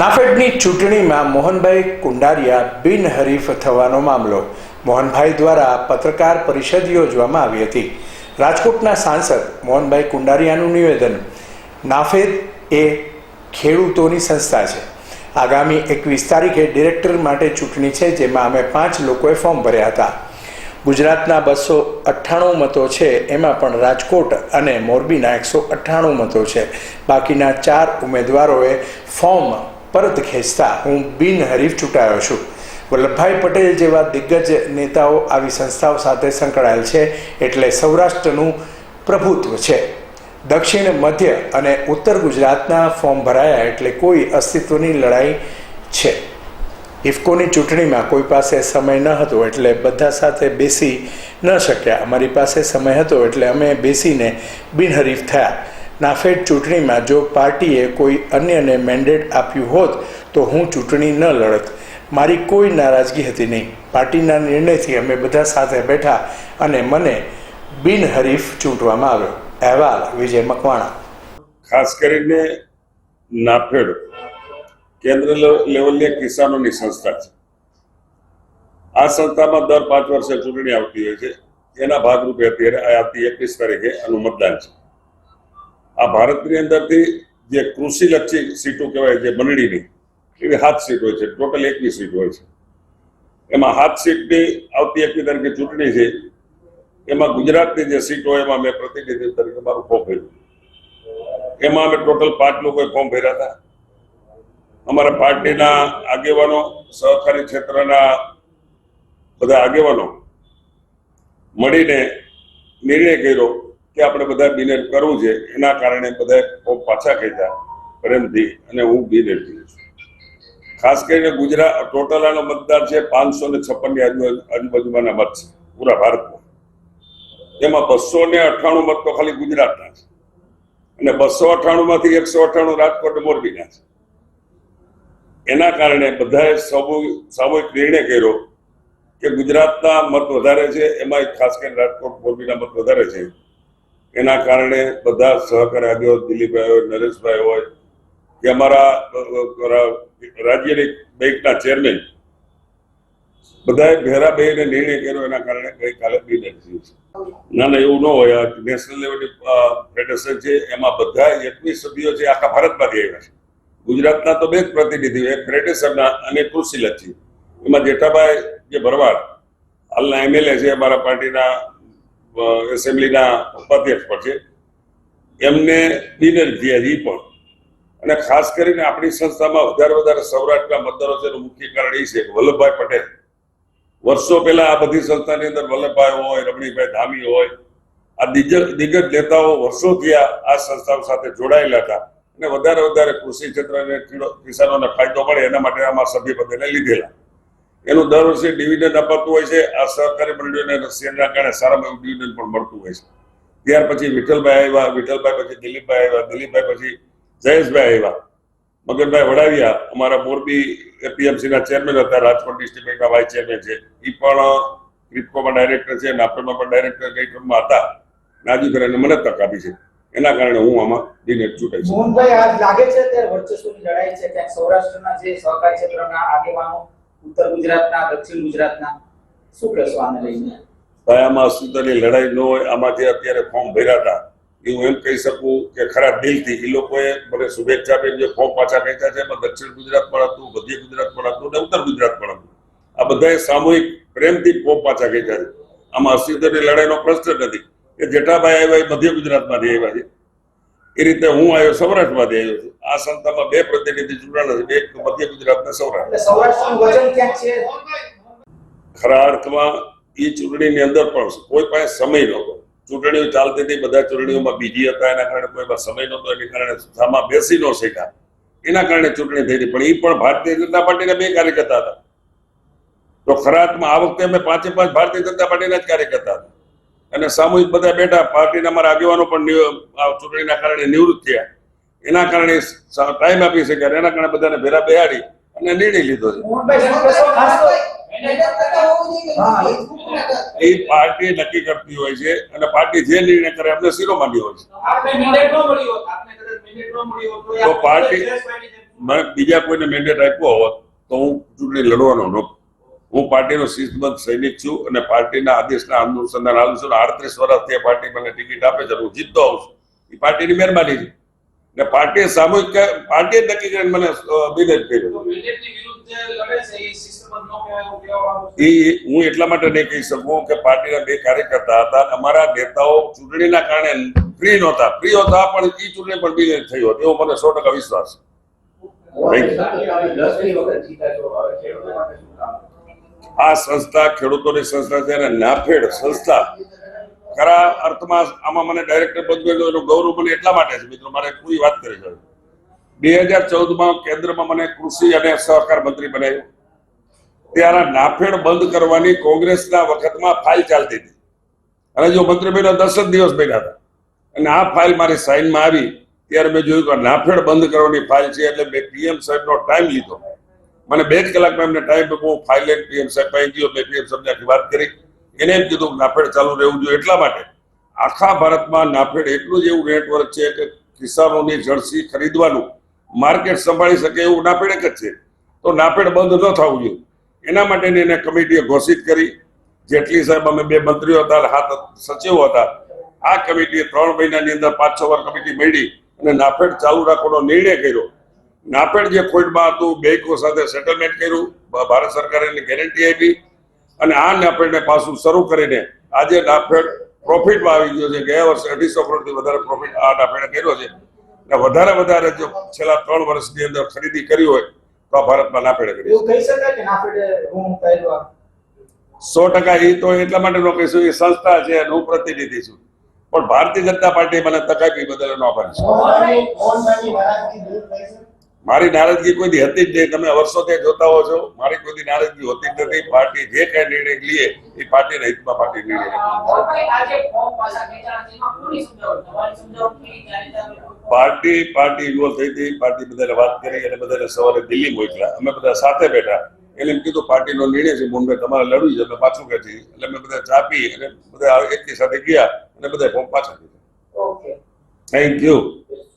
નાફેડની ચૂંટણીમાં મોહનભાઈ કુંડારિયા બિનહરીફ થવાનો મામલો. મોહનભાઈ દ્વારા પત્રકાર પરિષદ યોજવામાં આવી હતી. રાજકોટના સાંસદ મોહનભાઈ કુંડારિયાનું નિવેદન, નાફેદ એ ખેડૂતોની સંસ્થા છે. આગામી એકવીસ તારીખે ડિરેક્ટર માટે ચૂંટણી છે, જેમાં અમે પાંચ લોકોએ ફોર્મ ભર્યા હતા. ગુજરાતના બસો અઠ્ઠાણું મતો છે, એમાં પણ રાજકોટ અને મોરબીના એકસો અઠ્ઠાણું મતો છે. બાકીના ચાર ઉમેદવારોએ ફોર્મ પરત ખેંચતા હું બિનહરીફ ચૂંટાયો છું. વલ્લભભાઈ પટેલ જેવા દિગ્ગજ નેતાઓ આવી સંસ્થાઓ સાથે સંકળાયેલ છે એટલે સૌરાષ્ટ્રનું પ્રભુત્વ છે. દક્ષિણ, મધ્ય અને ઉત્તર ગુજરાતના ફોર્મ ભરાયા એટલે કોઈ અસ્તિત્વની લડાઈ છે. ઇફકોની ચૂંટણીમાં કોઈ પાસે સમય ન હતો એટલે બધા સાથે બેસી ન શક્યા. અમારી પાસે સમય હતો એટલે અમે બેસીને બિનહરીફ થયા. નાફેડ ચૂંટણીમાં જો પાર્ટીએ કોઈ અન્યને મેન્ડેટ આપ્યું હોત, તો હું ચૂંટણી ન લડત. મારી કોઈ નારાજગી હતી નહીં. પાર્ટીના નિર્ણયથી અમે બધા સાથે બેઠા અને મને બિનહરીફ ચૂંટવામાં આવ્યો. અહેવાલ, વિજય મકવાણા. ખાસ કરીને નાફેડ કેન્દ્ર લેવલની કિસાનોની સંસ્થા છે. આ સંસ્થામાં દર પાંચ વર્ષે ચૂંટણી આવતી હોય છે. એના ભાગરૂપે અત્યારે આવતી એકવીસ તારીખે આનું મતદાન છે. આ ભારતની અંદરથી જે કૃષિલક્ષી સીટો કહેવાય, જે મંડળીની, એવી સાત સીટ હોય છે, ટોટલ એકવીસ સીટ હોય છે. એમાં સાત સીટની આવતી એકવી તારીખે ચૂંટણી છે. એમાં ગુજરાતની જે સીટ હોય એમાં મેં પ્રતિનિધિ તરીકે મારું ફોર્મ ભર્યું. એમાં અમે ટોટલ પાંચ લોકોએ ફોર્મ ભર્યા હતા. અમારા પાર્ટીના આગેવાનો, સહકારી ક્ષેત્રના બધા આગેવાનો મળીને નિર્ણય કર્યો. કે આપણે બધા બિનેર કરવું છે, એના કારણે બધા પાછા ખેંચ્યા પ્રેમથી અને હું બિનેર છું. ખાસ કરીને ગુજરાત, ટોટલ આનો મતદાર છે પાંચસો ને છપ્પનની આજુબાજુ આજુબાજુમાંના મત છે, પૂરા ભારતમાં. એમાં બસો ને અઠ્ઠાણું મત તો ખાલી ગુજરાતના છે. અને બસો અઠ્ઠાણું માંથી એકસો અઠ્ઠાણું રાજકોટ મોરબીના છે. એના કારણે બધાએ સામૂહિક નિર્ણય કર્યો કે ગુજરાતના મત વધારે છે એમાં ખાસ કરીને રાજકોટ, મોરબીના મત વધારે છે. એના કારણે બધા સહકારી આગેવાનો દિલીપભાઈ હોય નરેશભાઈ હોય, કે અમારા રાજ્યની બેંકના ચેરમેન, બધાએ ભેરા બેહીને નિર્ણય કર્યો એના કારણે ગઈકાલે બિનર થયું છે. ના ના, એવું ન હોય. નેશનલ લેવલની ફેડરેશન છે, એમાં બધા એકવીસ સભ્યો છે, આખા ભારતમાંથી આવ્યા છે. ગુજરાતના તો બે જ પ્રતિનિધિ એક ફેડરેશનના અને કૃષિલક્ષી એમાં જેઠાભાઈ જે ભરવાડ, હાલના એમએલએ છે અમારા પાર્ટીના એસેમ્બલીના ઉપાધ્યક્ષ પણ છે. એમને બિનર ઈ પણ. અને ખાસ કરીને આપણી સંસ્થામાં વધારે વધારે સૌરાષ્ટ્રના મતદારો છે એનું મુખ્ય કારણ એ છે વલ્લભભાઈ પટેલ. વર્ષો પહેલા આ બધી સંસ્થાની અંદર વલ્લભભાઈ હોય રમણીભાઈ ધામી હોય, આ દિગ્ગજ નેતાઓ વર્ષોથી આ સંસ્થાઓ સાથે જોડાયેલા હતા. અને વધારે વધારે કૃષિ ક્ષેત્રને કિસાનોને ફાયદો મળે એના માટે આમાં સભ્યપદેને લીધેલા. એનું દર વર્ષે ડિવિડન્ડ અપાતું હોય છે. આ સહકારી મંડળીઓને શેરના કારણે સારામાં એવું ડિવિડન્ડ પણ મળતું હોય છે. ત્યાર પછી વિઠ્ઠલભાઈ આવ્યા, વિઠ્ઠલભાઈ પછી દિલીપભાઈ આવ્યા, દિલીપભાઈ પછી જયેશભાઈ આવ્યા. મગનભાઈ વડાવિયા, અમારા મોરબી એપીએમસી ના ચેરમેન હતા, રાજકોટ ડિસ્ટ્રિક્ટ બેંકના વાઇસ ચેરમેન છે. એ પણ ક્રિપ્કોમાં ડાયરેક્ટર છે નાફેડમાં પણ ડાયરેક્ટર કઈ ટર્મમાં હતા નાજી કરીને મને તક આપી છે. એના કારણે હું આમાં ડિનેટ ચૂંટાઈ છું મોહનભાઈ, આજ લાગે છે અત્યારે વર્ચસ્વની લડાઈ છે, ક્યાંક સૌરાષ્ટ્રના જે સહકારી ક્ષેત્રના આગેવાનો ઉત્તર ગુજરાતના, દક્ષિણ ગુજરાતના, શું કહેશો આને લઈને? ભાઈ, આમાં લડાઈ ન હોય આમાં જે અત્યારે ફોર્મ ભર્યા હતા. એ હું એમ કહી શકું કે ખરા દિલથી એ લોકોએ મને શુભેચ્છા આપી જે ફોર્મ પાછા ખેંચ્યા છે, એમાં દક્ષિણ ગુજરાત પણ હતું, મધ્ય ગુજરાત પણ હતું અને ઉત્તર ગુજરાત પણ હતું. આ બધાએ સામૂહિક પ્રેમથી ફોર્મ પાછા ખેંચ્યા છે. આમાં અસ્તિત્વની લડાઈનો પ્રશ્ન નથી. કે જેઠાભાઈ આવ્યા એ મધ્ય ગુજરાતમાંથી આવ્યા છે. એ રીતે હું આવ્યો સૌરાષ્ટ્રમાંથી આવ્યો છું. આ સંસ્થામાં બે પ્રતિનિધિ ચૂંટાણા છે એક મધ્ય ગુજરાત ને સૌરાષ્ટ્ર ખરા અર્થમાં એ ચૂંટણીની અંદર પણ કોઈ પાસે સમય નહોતો. ચૂંટણીઓ ચાલતી હતી બધા ચૂંટણીઓમાં બીજી હતા. એના કારણે કોઈ પાસે સમય નહોતો. એના કારણે સામા બેસી ન શક્યા. એના કારણે ચૂંટણી થઈ હતી. પણ એ પણ ભારતીય જનતા પાર્ટીના બે કાર્યકર્તા હતા. તો ખરા અર્થમાં આ વખતે અમે પાંચે પાંચ ભારતીય જનતા પાર્ટીના જ કાર્યકર્તા હતા. અને સામૂહિક બધા બેઠા, પાર્ટીના અમારા આગેવાનો પણ ચૂંટણીના કારણે નિવૃત્ત થયા. એના કારણે ટાઈમ આપી શક્યા એના કારણે બધાને ભેરા બેહાડી અને નિર્ણય લીધો છે. એ પાર્ટી નક્કી કરતી હોય છે અને પાર્ટી જે નિર્ણય કરે એમને શિરોમાની હોય છે. તો પાર્ટી- બીજા કોઈને મેન્ડેટ આપ્યો હોત તો હું ચૂંટણી લડવાનો નહોતો. હું પાર્ટીનો શિસ્તબદ્ધ સૈનિક છું અને પાર્ટીના આદેશના અનુસંધાન આવું છું આડત્રીસ વર્ષથી પાર્ટી મને ટિકિટ આપે છે હું જીતતો આવું છું. એ પાર્ટીની મહેરબાની છે. ને પાર્ટીએ સામૂહિક પાર્ટીએ નક્કી કરીને મને બિલેજ કર્યો એ હું એટલા માટે નહીં કહી શકું કે પાર્ટીના બે કાર્યકર્તા હતા અને અમારા નેતાઓ ચૂંટણીના કારણે ફ્રી નહોતા. ફ્રી હતા પણ એ ચૂંટણી પણ બિલેજ થયો હોત. એવો મને સો ટકા વિશ્વાસ છે. આ સંસ્થા ખેડૂતોની સંસ્થા છે અને નાફેડ સંસ્થા. ખરા અર્થમાં આમાં મને ડાયરેક્ટર બદલ્યો એનું ગૌરવ મને એટલા માટે છે. મિત્રો, મારે પૂરી વાત કરી છે. બે હજાર ચૌદમાં કેન્દ્રમાં મને કૃષિ અને સહકાર મંત્રી બનાવ્યો. ત્યારે નાફેડ બંધ કરવાની કોંગ્રેસના વખતમાં ફાઇલ ચાલતી હતી. અને જો મંત્રી બન્યો દસ જ દિવસ બન્યા હતા. અને આ ફાઇલ મારી સાઇનમાં આવી. ત્યારે મેં જોયું કે નાફેડ બંધ કરવાની ફાઇલ છે એટલે મેં પીએમ સાહેબનો ટાઈમ લીધો. મને બે જ કલાકમાં એમને ટાઈમ આપ્યો ફાઇલ લઈને પીએમ સાહેબ પાસે ગયો, મેં પીએમ સાહેબને આખી વાત કરી. એને એમ કીધું, નાફેડ ચાલુ રહેવું જોઈએ એટલા માટે. આખા ભારતમાં નાફેડ એટલું જ એવું નેટવર્ક છે કે કિસાનોની જળસી ખરીદવાનું માર્કેટ સંભાળી શકે એવું નાફેડ એક જ છે. તો નાફેડ બંધ ન થવું જોઈએ. એના માટેની એને કમિટીએ ઘોષિત કરી. જેટલી સાહેબ અમે બે મંત્રીઓ હતા હાથ સચિવો હતા, આ કમિટીએ ત્રણ મહિનાની અંદર પાંચ છ વાર કમિટી મળી અને નાફેડ ચાલુ રાખવાનો નિર્ણય કર્યો. નાફેડ જે ખોટમાં હતું બેંકો સાથે સેટલમેન્ટ કર્યું ભારત સરકારે એની ગેરંટી આપી અને આ નાફેડને પાછું શરૂ કરીને આજે નાફેડ પ્રોફિટમાં આવી ગયો છે. ગયા વર્ષે અઢીસો કરોડથી વધારે પ્રોફિટ આ નાફેડે કર્યો છે. અને વધારે વધારે જો છેલ્લા ત્રણ વર્ષની અંદર ખરીદી કરી હોય તો આ ભારતમાં નાફેડે કરી? સો ટકા એ તો એટલા માટે નો કહીશું એ સંસ્થા છે હું પ્રતિનિધિ છું. પણ ભારતીય જનતા પાર્ટી મને તક આપી બદલ એનો આભાર છે? મારી નારાજગી કોઈ દી હતી જ નહીં. તમે વર્ષોથી જોતા હો છો. મારી કોઈ નારાજગી હોતી જ નથી. પાર્ટી જે કઈ નિર્ણય લઈએ એ પાર્ટીના હિતમાં પાર્ટી નિર્ણય પાર્ટી પાર્ટી ઇન્વોલ્વ થઈ હતી. પાર્ટી બધાને વાત કરી અને બધાને સવારે દિલ્હી મોકલ્યા. અમે બધા સાથે બેઠા. એટલે એમ કીધું પાર્ટીનો નિર્ણય છે મુંબઈ તમારે લડવું છે. અમે પાછું ખેંચી એટલે અમે બધા ચા પી અને બધા એકી સાથે ગયા અને બધા ફોર્મ પાછા દીધા થેન્ક યુ